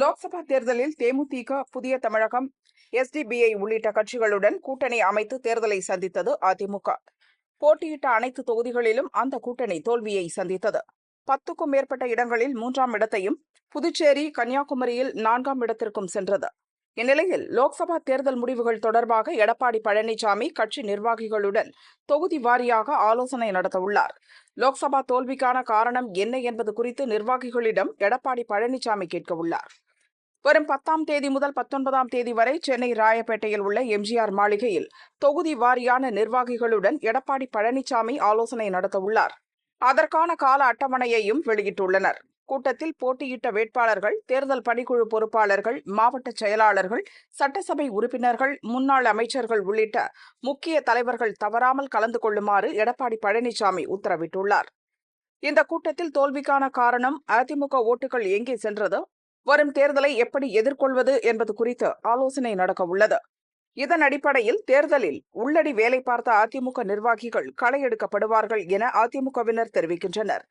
லோக்சபா தேர்தலில் தேமுதிக புதிய தமிழகம் எஸ்டிபிஐ உள்ளிட்ட கட்சிகளுடன் கூட்டணி அமைத்து தேர்தலை சந்தித்தது அதிமுக. போட்டியிட்ட அனைத்து தொகுதிகளிலும் அந்த கூட்டணி தோல்வியை சந்தித்தது. பத்துக்கும் மேற்பட்ட இடங்களில் மூன்றாம் இடத்தையும் புதுச்சேரி கன்னியாகுமரியில் நான்காம் இடத்திற்கும் சென்றது. இந்நிலையில் லோக்சபா தேர்தல் முடிவுகள் தொடர்பாக எடப்பாடி பழனிசாமி கட்சி நிர்வாகிகளுடன் தொகுதி வாரியாக ஆலோசனை நடத்தவுள்ளார். லோக்சபா தோல்விக்கான காரணம் என்ன என்பது குறித்து நிர்வாகிகளிடம் எடப்பாடி பழனிசாமி கேட்கவுள்ளார். வரும் பத்தாம் தேதி முதல் பத்தொன்பதாம் தேதி வரை சென்னை ராயப்பேட்டையில் உள்ள எம்ஜிஆர் மாளிகையில் தொகுதி வாரியான நிர்வாகிகளுடன் எடப்பாடி பழனிசாமி ஆலோசனை நடத்தவுள்ளார். அதற்கான கால அட்டவணையையும் வெளியிட்டுள்ளனர். கூட்டத்தில் போட்டியிட்ட வேட்பாளர்கள் தேர்தல் பணிக்குழு பொறுப்பாளர்கள் மாவட்ட செயலாளர்கள் சட்டசபை உறுப்பினர்கள் முன்னாள் அமைச்சர்கள் உள்ளிட்ட முக்கிய தலைவர்கள் தவறாமல் கலந்து கொள்ளுமாறு எடப்பாடி பழனிசாமி உத்தரவிட்டுள்ளார். இந்த கூட்டத்தில் தோல்விக்கான காரணம் அதிமுக ஓட்டுகள் எங்கே சென்றதோ வரும் தேர்தலை எப்படி எதிர்கொள்வது என்பது குறித்து ஆலோசனை நடக்க உள்ளது. இதன் அடிப்படையில் தேர்தலில் உள்ளடி வேலை பார்த்த அதிமுக நிர்வாகிகள் களை எடுக்கப்படுவார்கள் என அதிமுகவினர் தெரிவிக்கின்றனர்.